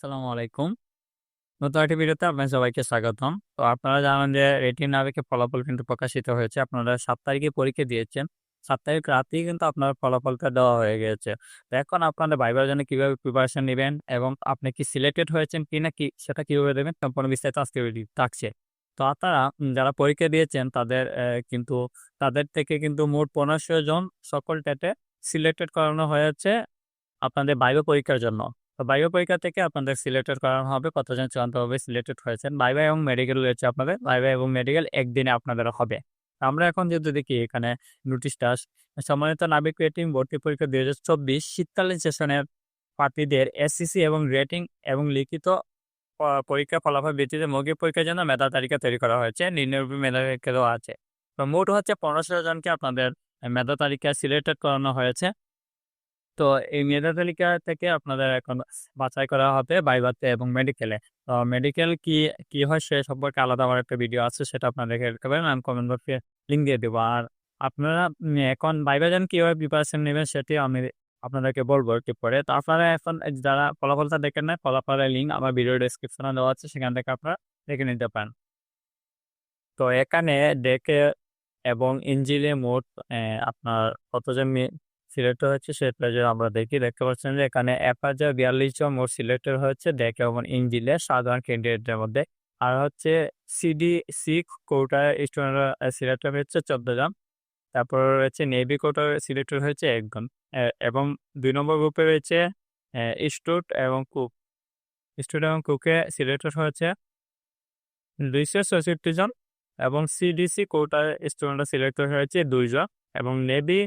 আসসালামু আলাইকুম। নতুন একটি ভিডিওতে আপনাদের সবাইকে স্বাগতম। তো আপনারা জানেন যে রেটিন নাবিকের ফলাফল কিন্তু প্রকাশিত হয়েছে। আপনারা সাত তারিখে পরীক্ষা দিয়েছেন। সাত তারিখ রাতেই কিন্তু আপনার ফলাফলটা দেওয়া হয়ে গেছে তো এখন আপনাদের ভাইবার জন্য কীভাবে প্রিপারেশন নেবেন এবং আপনি কি সিলেক্টেড হয়েছেন কি না কি সেটা কীভাবে দেবেন সম্পূর্ণ বিস্তারিত ভিডিও থাকছে। তো আপনারা যারা পরীক্ষা দিয়েছেন তাদের কিন্তু তাদের থেকে কিন্তু মোট পনেরোশো জন সকল টেটে সিলেক্টেড করানো হয়েছে আপনাদের ভাইবা পরীক্ষার জন্য। ভাইবা পরীক্ষা থেকে আপনাদের সিলেক্টেড করানো হবে কতজন চূড়ান্তভাবে সিলেক্টেড হয়েছেন। ভাইবা এবং মেডিকেল রয়েছে আপনাদের। ভাইবা এবং মেডিকেল একদিনে আপনাদের হবে। আমরা এখন যদি দেখি এখানে নোটিশটা সম্মানিত নাবিক রেটিং ভর্তি পরীক্ষা ২০২৪ শীতকালীন সেশনের প্রার্থীদের এসসিসি এবং রেটিং এবং লিখিত পরীক্ষা ফলাফল ভিত্তিতে মৌখিক পরীক্ষার জন্য মেধা তালিকা তৈরি করা হয়েছে। নিম্নরূপে মেধা তালিকা দেওয়া আছে। তো মোট হচ্ছে ১৫০০ জনকে আপনাদের মেধা তালিকায় সিলেক্টেড করানো হয়েছে। তো এই মেধা তালিকা থেকে আপনাদের এখন বাছাই করা হবে ভাইভাতে এবং মেডিকেলে। তো মেডিকেল কি, কি হয় সে সম্পর্কে আলাদা আমার একটা ভিডিও আছে সেটা আপনারা দেখে রাখতে পারেন। আমি কমেন্ট বক্সে লিঙ্ক দিয়ে দেবো আর আপনারা এখন ভাইবার জন্য কীভাবে প্রিপারেশন নেবেন সেটি আমি আপনাদেরকে বলব একটু পরে। তো আপনারা এখন যারা ফলাফলটা দেখেন নাই ফলাফলের লিঙ্ক আমার ভিডিও ডেসক্রিপশনে দেওয়া আছে সেখান থেকে আপনারা দেখে নিতে পারেন। তো এখানে ডেকে এবং ইঞ্জিলে মোট আপনার কতজন সিলেক্ট হয়েছে সেটা যদি আমরা দেখি, দেখতে পাচ্ছেন যে এখানে ১০৪২ জন মোট সিলেক্টেড হয়েছে ডেকে এবং ইঞ্জিলে সাধারণ ক্যান্ডিডেটদের মধ্যে। আর হচ্ছে সিডিসি কোটায় স্টুডেন্টরা অ্যা সিলেক্টেড হয়েছে ১৪ জন। তারপর রয়েছে নেভি কোটায় সিলেক্টেড হয়েছে একজন এবং দুই নম্বর গ্রুপে রয়েছে স্টুড এবং কুক। স্টুড এবং কুকে সিলেক্টেড হয়েছে ২৬৬ জন এবং সিডিসি কোটায় স্টুডেন্টরা সিলেক্টেড হয়েছে ২ জন এবং নেভি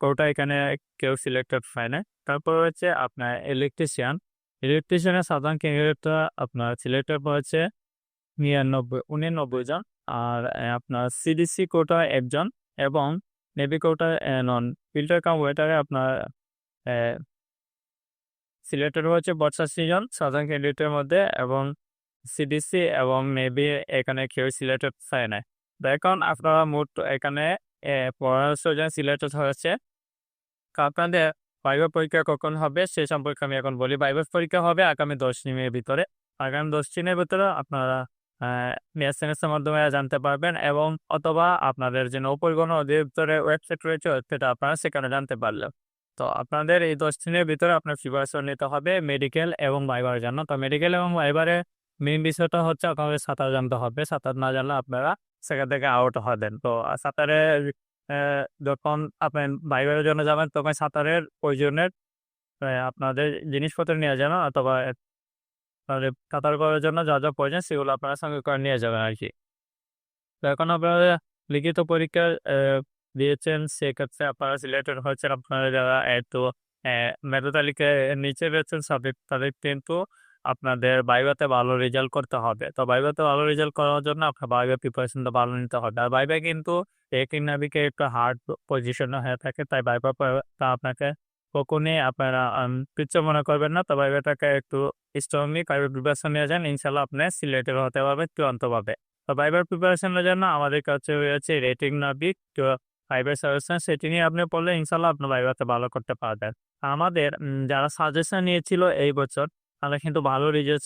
কোটা এখানে কেউ সিলেক্টেড হয় নাই। তারপর হচ্ছে আপনার ইলেকট্রিশিয়ান। ইলেকট্রিশিয়ানের সাধারণ ক্যান্ডিডেটরা আপনার সিলেক্টেড হয়েছে ৯৯ ৮৯ জন। আর আপনার সিডিসি কোটা একজন এবং নেভি কোটা নন ফিল্টার কাম ওয়েটারে আপনার সিলেক্টেড হয়েছে ৮৫ জন সাধারণ ক্যান্ডিডেটের মধ্যে এবং সিডিসি এবং নেভি এখানে কেউ সিলেক্টেড হয়। তো এখন আপনারা মোট এখানে ১৫০০ জন সিলেক্টেড হয়েছে। আপনাদের ভাইভা পরীক্ষা কখন হবে সে সম্পর্কে আমি এখন বলি। ভাইভা পরীক্ষা হবে আগামী ১০ দিনের ভিতরে। আগামী ১০ দিনের ভিতরে আপনারা অ্যা এসএমএস এর মাধ্যমে জানতে পারবেন এবং অথবা আপনাদের যে নৌপরিবহন অধিদপ্তরের ওয়েবসাইট রয়েছে ওয়েবসাইটে আপনারা সেখানে জানতে পারলেন। তো আপনাদের এই ১০ দিনের ভিতরে আপনার প্রিপারেশন নিতে হবে মেডিকেল এবং ভাইবার জন্য। তো মেডিকেল এবং ভাইবারে মেইন বিষয়টা হচ্ছে আপনাদের সাঁতার জানতে হবে। সাঁতার না জানলে আপনারা সেখান থেকে আউট হবেন। তো সাঁতারে যখন আপনি ভাইবারের জন্য যাবেন তখন সাঁতারের প্রয়োজনের আপনাদের জিনিসপত্র নিয়ে যাবেন অথবা আপনাদের সাঁতার করার জন্য যা, যা প্রয়োজন সেগুলো আপনারা সঙ্গে করে নিয়ে যাবেন আরকি। তো এখন আপনারা লিখিত পরীক্ষা দিয়েছেন সেক্ষেত্রে আপনারা সিলেক্টেড হয়েছেন আপনারা যারা অ্যা মেধা তালিকায় নিচে রয়েছেন সাবজেক্ট তাদের কিন্তু আপনাদের ভাইভাতে ভালো রেজাল্ট করতে হবে। তো ভাইভাতে ভালো রেজাল্ট করার জন্য আপনার ভাইভা প্রিপারেশনটা ভালো নিতে হবে। আর ভাইভা কিন্তু রেটিং নাবিকে একটু হার্ড পজিশনে হয়ে থাকে, তাই ভাইভা টা আপনাকে কখনই আপনারা তুচ্ছ মনে করবেন না। তো ভাইভাটাকে একটু স্ট্রংলি ভাইভা প্রিপারেশন নিয়ে যান। ইনশাল্লাহ আপনি সিলেক্টেড হতে পারবেন চূড়ান্তভাবে। তো ভাইবার প্রিপারেশনের জন্য আমাদের কাছে রয়েছে রেটিং নাবিক ভাইবার সাজেশন সেটি নিয়ে আপনি পড়লে ইনশাআল্লাহ আপনি ভাইভাতে ভালো করতে পারবেন। আমাদের যারা সাজেশন নিয়েছিল এই বছর তারা কিন্তু ভালো রেজাল্ট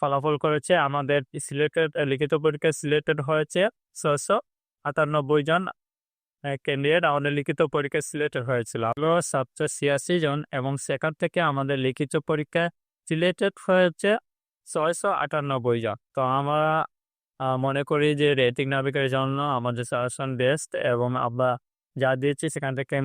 ফলাফল করেছে। আমাদের সিলেক্টেড লিখিত পরীক্ষায় সিলেক্টেড হয়েছে ৬৯৮ জন অ্যা ক্যান্ডিডেট আমাদের লিখিত পরীক্ষায় সিলেক্টেড হয়েছিল। সাতশো ছিয়াশি জন এবং সেখান থেকে আমাদের লিখিত পরীক্ষায় সিলেক্টেড হয়েছে ৬৯৮ জন। তো আমরা মনে করি যে রেটিং নাবিকের জন্য আমাদের সাজেশন বেস্ট এবং আমরা যা দিয়েছি সেখান থেকে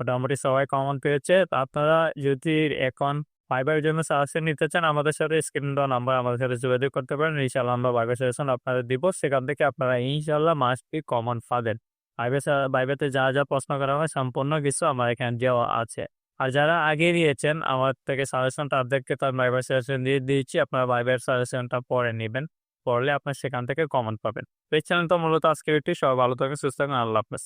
মোটামুটি সবাই কমন পেয়েছে। আপনারা যদি এখন ভাইবার জন্য সাজেশন নিতে চান আমাদের সাথে স্ক্রিন দেওয়া নাম্বার আমাদের সাথে যোগাযোগ করতে পারেন। ইনশাআল্লাহ আমরা ভাইবার সাজেশন আপনাদের দিব। সেখান থেকে আপনারা ইনশাল্লাহ মাস্ট বি কমন পাবেন। ভাইবা সা ভাইভাতে যা, যা প্রশ্ন করা হয় সম্পূর্ণ কিছু আমার এখানে দেওয়া আছে। আর যারা আগে দিয়েছেন আমার থেকে সাজেশন তাদেরকে তার আমি ভাইবার সাজেশন দিয়ে দিয়েছি। আপনারা ভাইবার সাজেশনটা পরে নিবেন। পড়লে আপনার সেখান থেকে কমন পাবেন। তো এই চ্যানেলটা মূলত আজকের একটি সবাই ভালো থাকবেন, সুস্থ থাকবেন। আল্লাহ হাফেজ।